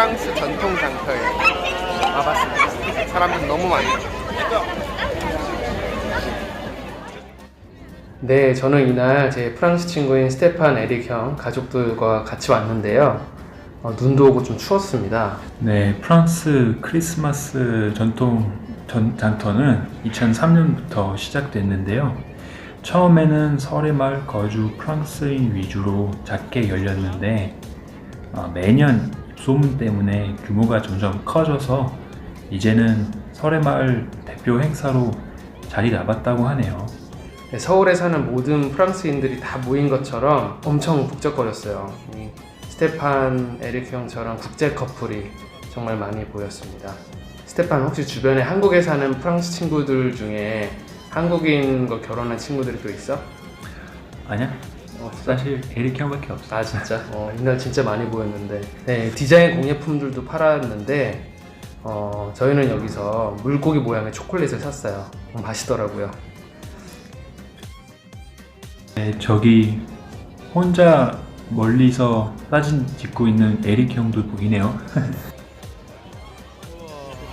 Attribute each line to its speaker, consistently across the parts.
Speaker 1: 프랑스 전통 장터에 와봤습니다. 사람들 너무 많아요. 네, 저는 이날 제 프랑스 친구인 스테판 에릭 형 가족들과 같이 왔는데요. 어, 눈도 오고 좀 추웠습니다.
Speaker 2: 네, 프랑스 크리스마스 전통 전, 장터는 2003년부터 시작됐는데요. 처음에는 설의 마을 거주 프랑스인 위주로 작게 열렸는데 어, 매년 소문 때문에 규모가 점점 커져서 이제는 설의마을 대표 행사로 자리 잡았다고 하네요.
Speaker 1: 네, 서울에 사는 모든 프랑스인들이 다 모인 것처럼 엄청 북적거렸어요. 이 스테판 에릭 형처럼 국제 커플이 정말 많이 보였습니다. 스테판 혹시 주변에 한국에 사는 프랑스 친구들 중에 한국인과 결혼한 친구들이 또 있어?
Speaker 2: 아니야? 사실 에릭 형밖에 없어.
Speaker 1: 아 진짜? 어, 이날 진짜 많이 보였는데 네, 디자인 공예품들도 팔았는데 어, 저희는 여기서 물고기 모양의 초콜릿을 샀어요. 음, 맛있더라고요.
Speaker 2: 네, 저기 혼자 멀리서 사진 찍고 있는 에릭 형도 보이네요.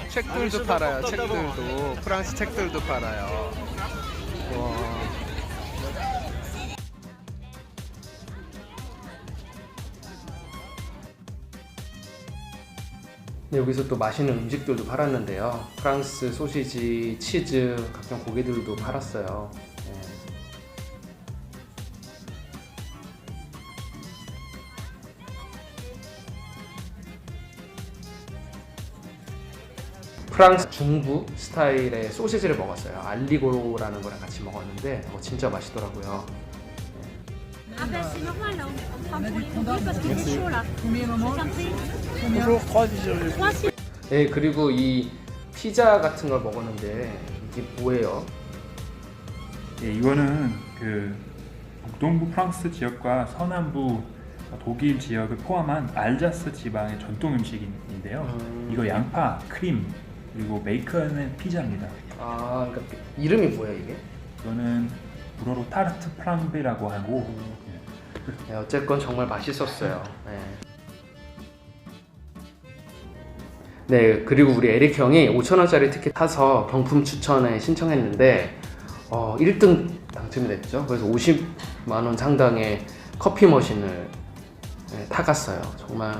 Speaker 1: 책들도 팔아요. 책들도 프랑스 책들도 팔아요. 와. 여기서 또 맛있는 음식들도 팔았는데요. 프랑스 소시지, 치즈, 각종 고기들도 팔았어요. 네. 프랑스 중부 스타일의 소시지를 먹었어요. 알리고라는 거랑 같이 먹었는데 어, 진짜 맛있더라고요.
Speaker 3: Ah ben c'est normal, là, on prend pour les nourrir parce qu'il est chaud là. Je t'en prie. Trois, s'il
Speaker 1: 네, 그리고 이 피자 같은 걸 먹었는데 이게 뭐예요?
Speaker 2: 예, 이거는 그 북동부 프랑스 지역과 서남부 독일 지역을 포함한 알자스 지방의 전통 음식인데요.
Speaker 1: 음.
Speaker 2: 이거 양파, 크림, 그리고 베이컨의 피자입니다.
Speaker 1: 아, 그러니까 이름이 뭐예요 이게?
Speaker 2: 이거는 불어로 타르트 프랑베라고 하고
Speaker 1: 네, 어쨌건 정말 맛있었어요. 네. 네, 그리고 우리 에릭 형이 5,000원짜리 티켓 타서 경품 추천에 신청했는데 어, 1등 당첨이 됐죠. 그래서 50만 원 상당의 커피 머신을 네, 타갔어요. 정말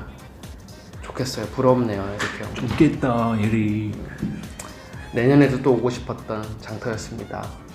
Speaker 1: 좋겠어요. 부럽네요, 에릭 형.
Speaker 2: 좋겠다 에릭.
Speaker 1: 내년에도 또 오고 싶었던 장터였습니다.